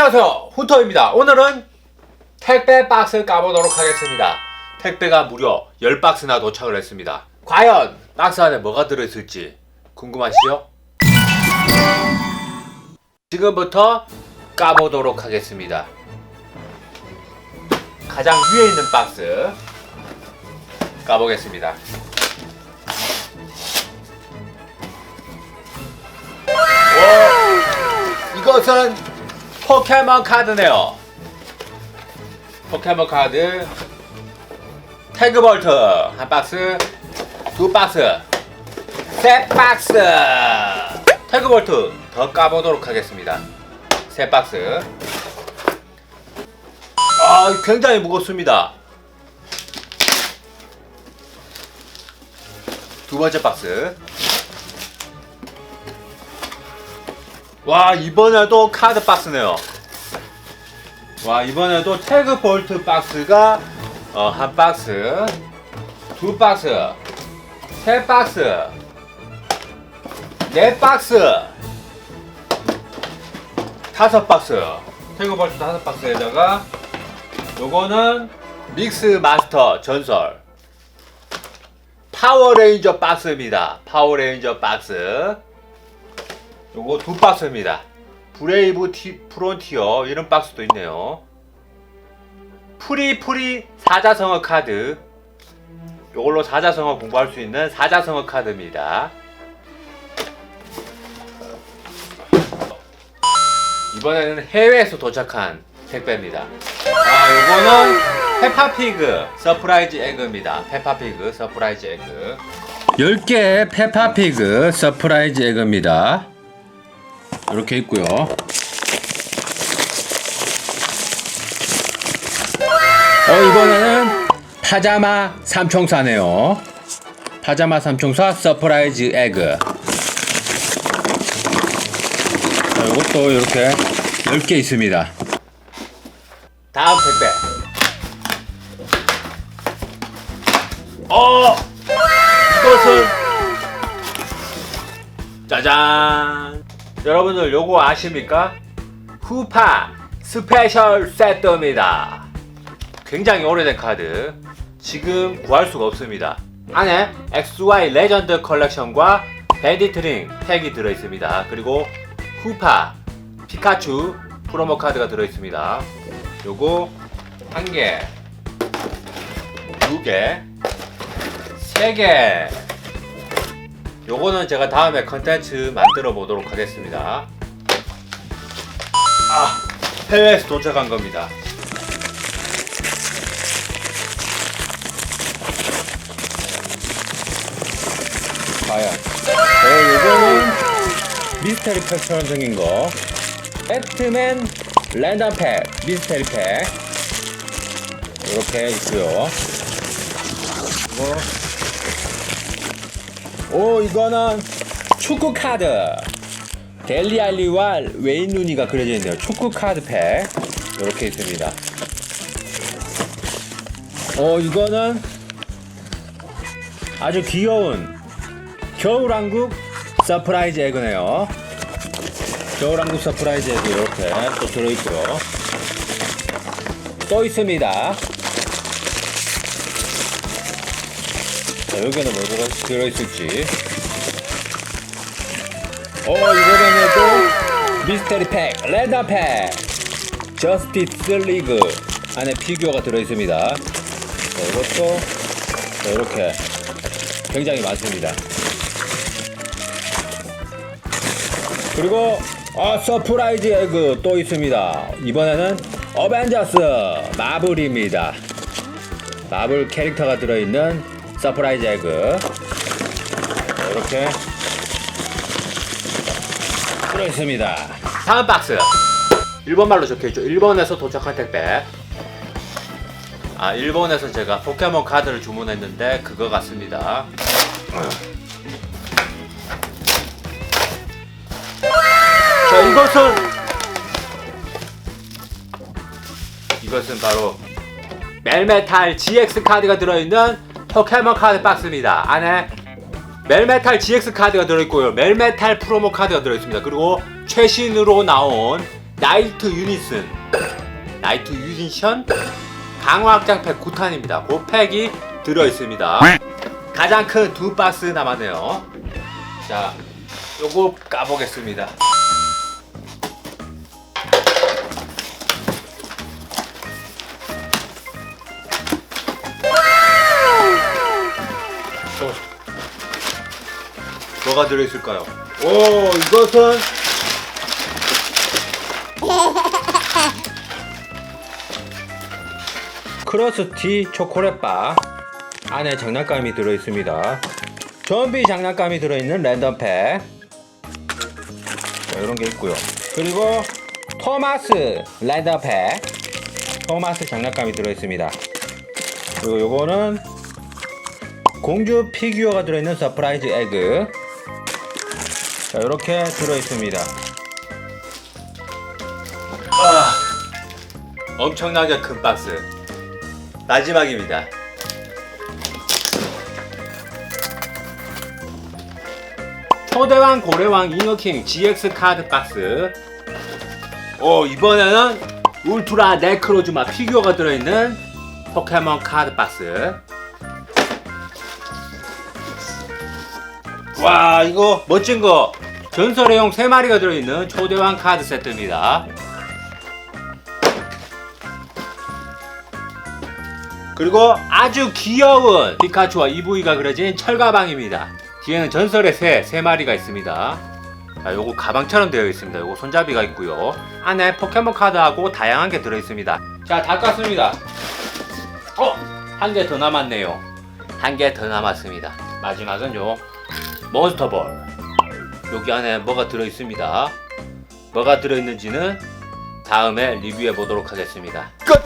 안녕하세요. 훈터입니다. 오늘은 택배 박스 까보도록 하겠습니다. 택배가 무려 10박스나 도착을 했습니다. 과연 박스 안에 뭐가 들어있을지 궁금하시죠? 지금부터 까보도록 하겠습니다. 가장 위에 있는 박스 까보겠습니다. 오, 이것은 포켓몬 카드네요. 포켓몬 카드 태그볼트 한 박스, 두 박스, 세 박스. 태그볼트 더 까보도록 하겠습니다. 세 박스. 아, 굉장히 무겁습니다. 두 번째 박스. 와 이번에도 카드 박스네요. 와 이번에도 태그 볼트 박스가 어, 한 박스, 두 박스, 세 박스, 네 박스, 다섯 박스. 태그 볼트 다섯 박스에다가 요거는 믹스 마스터 전설 파워레인저 박스입니다. 파워레인저 박스. 요거 두 박스입니다. 브레이브 티, 프론티어 이런 박스도 있네요. 프리프리 사자성어 카드. 요걸로 사자성어 공부할 수 있는 사자성어 카드입니다. 이번에는 해외에서 도착한 택배입니다. 아, 요거는 페파피그 서프라이즈 에그입니다. 페파피그 서프라이즈 에그. 10개의 페파피그 서프라이즈 에그입니다. 이렇게 있고요. 어 이번에는 파자마 삼총사네요. 파자마 삼총사 서프라이즈 에그. 자, 이것도 이렇게 10개 있습니다. 다음 택배. 어! 이것은 짜잔! 여러분들 요거 아십니까? 후파 스페셜 세트입니다. 굉장히 오래된 카드. 지금 구할 수가 없습니다. 안에 XY 레전드 컬렉션과 밴디트링 팩이 들어있습니다. 그리고 후파 피카츄 프로모 카드가 들어있습니다. 요거 한 개, 두 개, 세 개. 요거는 제가 다음에 컨텐츠 만들어 보도록 하겠습니다. 아, 해외에서 도착한 겁니다. 과연. 어, 요거는 미스테리 팩처럼 생긴 거. 배트맨 랜덤 팩, 미스테리 팩. 이렇게 있고요. 이거 오 이거는 축구 카드. 델리 알리와 웨인 루니가 그려져 있네요 축구 카드 팩. 이렇게 있습니다. 오 이거는 아주 귀여운 겨울왕국 서프라이즈 에그네요. 겨울왕국 서프라이즈 에그 이렇게 또 들어있고요. 또 있습니다 자, 여기는 뭐 들어, 들어있을지. 어, 이번에는 또 미스테리 팩, 레더 팩, 저스티스 리그 안에 피규어가 들어있습니다. 자, 이것도 자, 이렇게 굉장히 많습니다. 그리고 아, 서프라이즈 에그 또 있습니다. 이번에는 어벤져스 마블입니다. 마블 캐릭터가 들어있는 서프라이즈 에그. 이렇게 들어있습니다. 다음 박스. 일본말로 적혀있죠. 일본에서 도착한 택배. 아 일본에서 제가 포켓몬 카드를 주문했는데 그거 같습니다. 자 이것은 이것은 바로 멜메탈 GX 카드가 들어있는 포켓몬 카드 박스입니다. 안에 멜메탈 GX 카드가 들어있고요. 멜메탈 프로모 카드가 들어있습니다. 그리고 최신으로 나온 나이트 유니슨, 나이트 유니션 강화 확장팩 9탄입니다. 그 팩이 들어 있습니다. 가장 큰 두 박스 남았네요. 자, 요거 까보겠습니다. 뭐가 들어있을까요? 오, 이것은 크러스티 초콜릿바 안에 장난감이 들어있습니다. 좀비 장난감이 들어있는 랜덤팩 자, 이런 게 있고요. 그리고 토마스 랜덤팩 토마스 장난감이 들어있습니다. 그리고 요거는 공주 피규어가 들어있는 서프라이즈 에그 자 이렇게 들어있습니다. 아, 엄청나게 큰 박스 마지막입니다. 초대왕 고래왕 잉어킹 GX 카드 박스. 오 이번에는 울트라 네크로즈마 피규어가 들어있는 포켓몬 카드 박스. 와 이거 멋진 거 전설의 용 3마리가 들어있는 초대왕 카드 세트입니다. 그리고 아주 귀여운 피카츄와 이브이가 그려진 철가방입니다. 뒤에는 전설의 새, 세 마리가 있습니다. 자, 요거 가방처럼 되어 있습니다. 요거 손잡이가 있고요. 안에 포켓몬 카드하고 다양한 게 들어 있습니다. 자, 다 깠습니다. 어, 한 개 더 남았네요. 한 개 더 남았습니다. 마지막은 요 몬스터볼. 여기 안에 뭐가 들어 있습니다. 뭐가 들어 있는지는 다음에 리뷰해 보도록 하겠습니다. 끝!